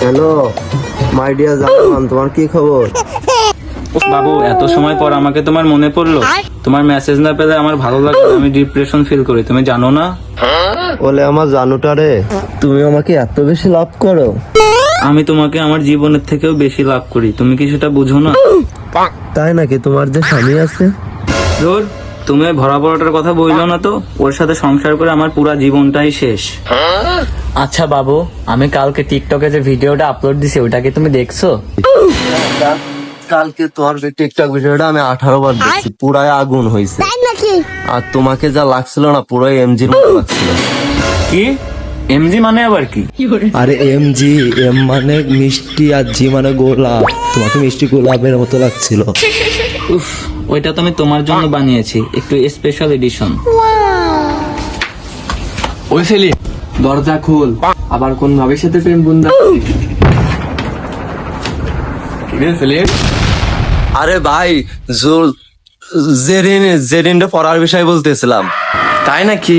Hello my dear জামান তোমার কি খবর? বাবু এত সময় পর আমাকে তোমার মনে পড়ল। তোমার মেসেজ না পেলে আমার ভালো লাগে না, আমি ডিপ্রেশন ফিল করি। তুমি জানো না? বলে আমার জানুটা রে। তুমি আমাকে এত বেশি লাভ করো। আমি তোমাকে আমার জীবনের থেকেও বেশি লাভ করি। তুমি কি সেটা বুঝো না? তাই নাকি? তোমার যে স্বামী আছে? ধর তুমি ভরা পড়াটার কথা বলল না তো? ওর সাথে সংসার করে আমার পুরা জীবনটাই শেষ। আচ্ছা বাবু আমি কালকে টিকটকে যে ভিডিওটা আপলোড দিছি ওটা কি তুমি দেখছ? কালকে তোর যে টিকটক ভিডিওটা আমি আঠারো বার দেখছি পুরাই আগুন হয়েছে আর তোমাকে যা লাগছিল না পুরাই এমজির মতো লাগছিল। কি? এমজি মানে আবার কি? আরে এম জি এম মানে মিষ্টি আর জি মানে গোলাপ। তোমাকে মিষ্টি গোলাপের মতো লাগছিল। উফ ওইটা তো আমি তোমার জন্য বানিয়েছি। একটু স্পেশাল এডিশন ওই সেলিম দরজা খোল। আবার কোন ভাবের সাথে প্রেম বুন্দা সেলিম আরে ভাই জোর জেরিন জেরিনটা পড়ার বিষয় বলতেছিলাম। তাই নাকি?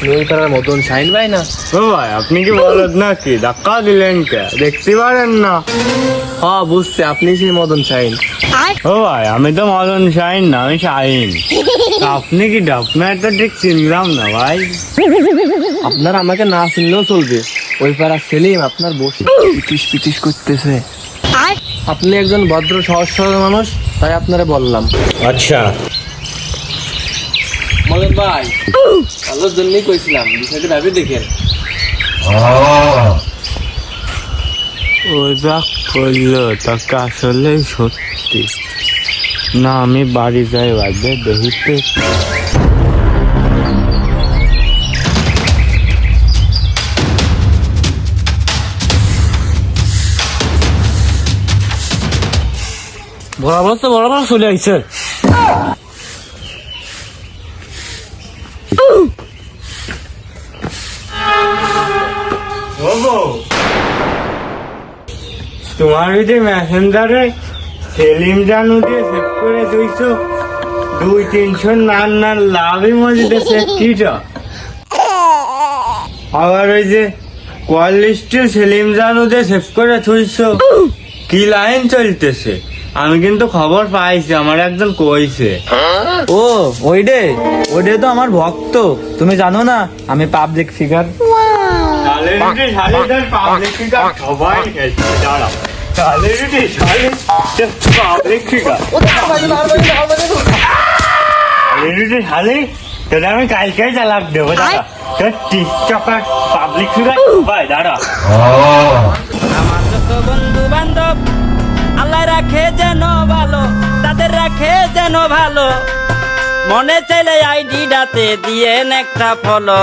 তুমি ওই পাড়ার মতন ভাই না। ও ভাই আপনি কি নাকি? ধাক্কা দিলেন কে? দেখতে পারেন না। হ্যাঁ বুঝছি আপনি সেই মদন শাইন ও ভাই আমি তো মদন শাইন না আমি শাইন আপনি কি আপনার তো ঠিক চিনলাম না ভাই? আপনার আমাকে না শুনলেও চলবে। ওই পাড়ার সেলিম আপনার বসে পিটিস পিটিস করতেছে। আপনি একজন ভদ্র সহজ সরল মানুষ তাই আপনারা বললাম। আচ্ছা। মদন ভাই ভালোর জন্যই কইছিলাম বিষয়টা ভাবে দেখেন। ওই যা করল তাকে আসলে সত্যি। না আমি বাড়ি যাই ভাববে দেখিতে। বরাবর তো বরাবর চলে আইছে। তোমার যে মেসেঞ্জারে সেলিম জানু দিয়ে সেভ করে দিয়েছ, দুই তিনশো নান নান লাভই মজিতে সেভ কিটা? আবার ওই যে কল সেলিম জানু দিয়ে সেভ করে থুইছো। কি লাইন চলতেছে? আমি কিন্তু খবর পাইছি, আমার একজন কইছে। ও ওই ডে ওই ডে তো আমার ভক্ত। তুমি জানো না, আমি পাবলিক ফিগার শালে রুটি শালে ধর পাবলিক ফিগার সবাই খেলছে দাঁড়া শালে রুটি শালে পাবলিক ফিগার শালে রুটি শালে তোরা আমি কালকে চালাক দেবো দাঁড়া তোর টিকটকার পাবলিক ফিগার সবাই দাঁড়া। আমার যত বন্ধু বান্ধব আল্লাহ রাখে যেন ভালো তাদের রাখে যেন ভালো। মনে চাইলে আইডিটাতে দিয়ে একটা ফলো।